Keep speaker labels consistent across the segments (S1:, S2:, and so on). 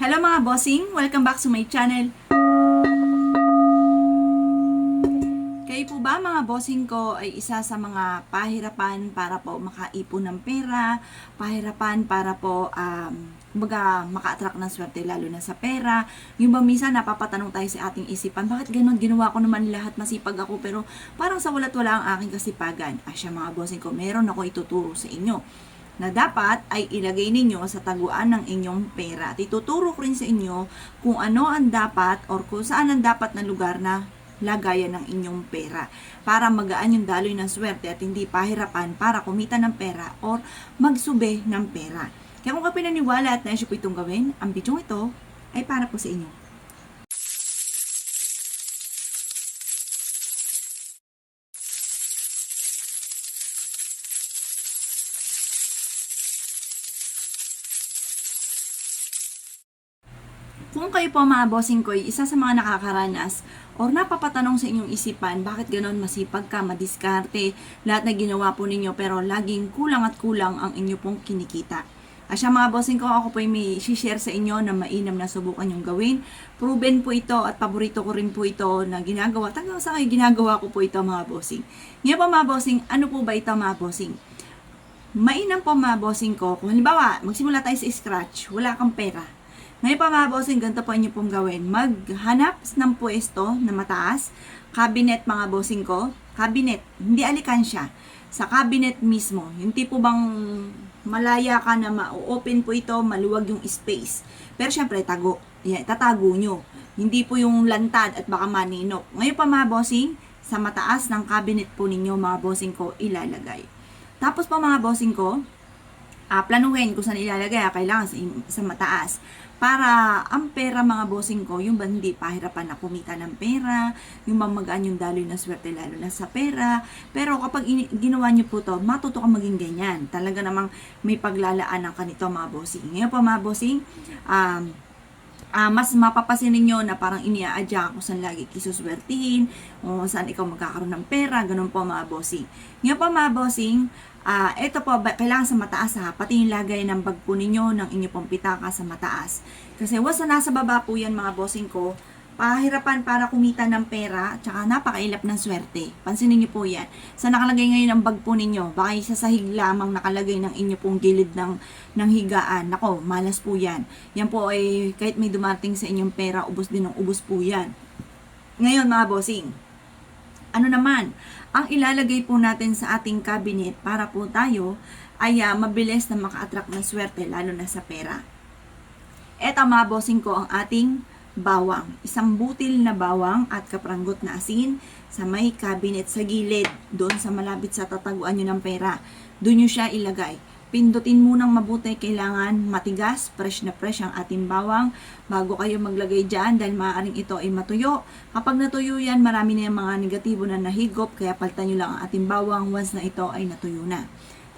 S1: Hello mga bossing! Welcome back to my channel. Kayo po ba mga bossing ko ay isa sa mga pahirapan para po makaipon ng pera, pahirapan para po um, kumbaga maka-attract ng swerte lalo na sa pera. Yung ba minsan napapatanong tayo sa ating isipan, bakit ganun ginawa ko naman lahat masipag ako pero parang sa walat wala ang aking kasipagan. Asya mga bossing ko, meron ako ituturo sa inyo na dapat ay ilagay ninyo sa taguan ng inyong pera. At ituturo ko rin sa inyo kung ano ang dapat or kung saan ang dapat na lugar na lagayan ng inyong pera para magaan yung daloy ng swerte at hindi pahirapan para kumita ng pera or magsube ng pera. Kaya kung ka pinaniwala at naisip itong gawin, ang bidyong ito ay para po sa inyo. Kung kayo po mga bossing ko, isa sa mga nakakaranas or napapatanong sa inyong isipan, bakit ganon masipag ka, madiskarte, lahat na ginawa po ninyo pero laging kulang at kulang ang inyo pong kinikita. Asya mga bossing ko, ako po ay may share sa inyo na mainam na subukan yung gawin. Proven po ito at paborito ko rin po ito na ginagawa. Tagang sa kayo ginagawa ko po ito mga bossing. Ngayon po mga bossing, ano po ba ito mga bossing? Mainam po mga bossing ko, kung halimbawa, magsimula tayo sa scratch, wala kang pera. Ngayon pa mga bossing, ganito po inyo pong gawin. Maghanap ng pwesto na mataas, cabinet mga bossing ko, cabinet, hindi alikansya, sa cabinet mismo. Yung tipo bang malaya ka na ma-open po ito, maluwag yung space. Pero syempre, tago. Yan, tatago nyo. Hindi po yung lantad at baka maninok. Ngayon pa mga bossing, sa mataas ng cabinet po ninyo mga bossing ko ilalagay. Tapos pa mga bossing ko, ah, planuhin kung saan ilalagay, ah, kailangan sa, sa mataas. Para ang pera mga bossing ko, yung ba hindi pahirapan na kumita ng pera, yung mamagaan yung daloy na swerte lalo na sa pera. Pero kapag ini- ginawa nyo po to, matuto ka maging ganyan. Talaga namang may paglalaan ng kanito mga bossing. Ngayon pa mga bossing, um, ah mas mapapasin ninyo na parang iniaadya kung saan lagi kisuswertihin, o saan ikaw magkakaroon ng pera, ganun po mga bossing. Ngayon po mga bossing, ah ito po, kailangan sa mataas ha, pati yung lagay ng bag po ninyo, ng inyo pong pitaka sa mataas. Kasi once na nasa baba po yan mga bossing ko, pahirapan para kumita ng pera, tsaka napakailap ng swerte. Pansinin niyo po yan. Sa nakalagay ngayon ang bag po ninyo, baka isa sa hig lamang nakalagay ng inyo pong gilid ng, ng higaan. Nako, malas po yan. Yan po ay kahit may dumating sa inyong pera, ubos din ng ubos po yan. Ngayon mga bossing, ano naman, ang ilalagay po natin sa ating cabinet para po tayo ay ah, mabilis na maka-attract ng swerte lalo na sa pera. Eto mga bossing ko ang ating bawang. Isang butil na bawang at kapranggot na asin sa may cabinet sa gilid, doon sa malapit sa tataguan nyo ng pera. Doon nyo siya ilagay. Pindutin munang mabuti, kailangan matigas, fresh na fresh ang ating bawang bago kayo maglagay dyan dahil maaaring ito ay matuyo. Kapag natuyo yan, marami na yung mga negatibo na nahigop kaya palitan nyo lang ang ating bawang once na ito ay natuyo na.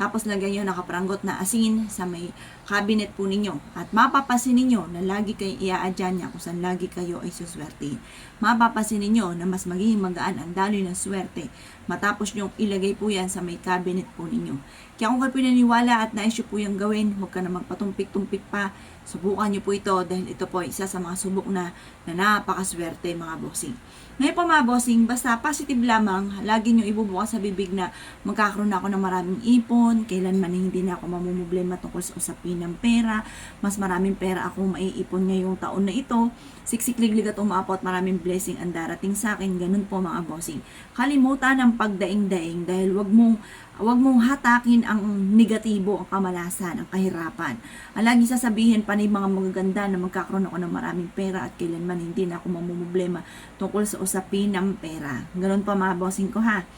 S1: Tapos lagyan nyo nakaprangot na asin sa may cabinet po ninyo. At mapapasin ninyo na lagi kayo iaadyan niya kung saan lagi kayo ay suswerte. Mapapasin ninyo na mas magiging magaan ang daloy ng swerte. Matapos nyo ilagay po yan sa may cabinet po ninyo. Kaya kung kayo pinaniwala at naisyo po yung gawin, huwag ka na magpatumpik-tumpik pa. Subukan nyo po ito dahil ito po ay isa sa mga subok na, na napakaswerte mga bossing. Ngayon po mga bossing, basta positive lamang, lagi nyo ibubukas sa bibig na magkakaroon ako ng maraming ipon, kailanman hindi na ako mamumblema tungkol sa usapin ng pera, mas maraming pera ako maiipon ngayong taon na ito, siksikliglig at umapot, maraming blessing ang darating sa akin, ganun po mga bossing. Kalimutan ang pagdaing-daing dahil wag mong Huwag mong hatakin ang negatibo, ang kamalasan, ang kahirapan. Ang lagi sasabihin pa ng mga magaganda na magkakaroon ako ng maraming pera at kailanman hindi na ako mamumblema tungkol sa usapin ng pera. Ganun pa mga bossing ko ha.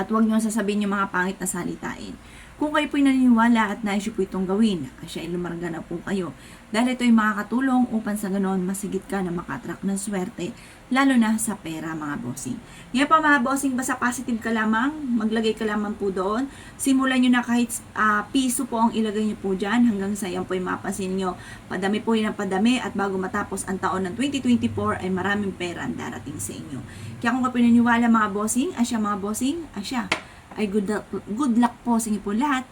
S1: At huwag niyo sasabihin yung mga pangit na salitain. Kung kayo po'y naniniwala at naisyo po itong gawin, asya ilumarga na po kayo. Dahil ito ay makakatulong upang sa ganon masigit ka na makatrack ng swerte, lalo na sa pera mga bossing. Ngayon pa mga bossing, basta positive ka lamang, maglagay ka lamang po doon. Simulan nyo na kahit ah, piso po ang ilagay nyo po dyan hanggang sa yan po ay mapasin nyo. Padami po yun ang padami at bago matapos ang taon ng 2024 ay maraming pera ang darating sa inyo. Kaya kung kapinaniwala mga bossing, asya mga bossing, asya ay good good luck po sa inyo po lahat.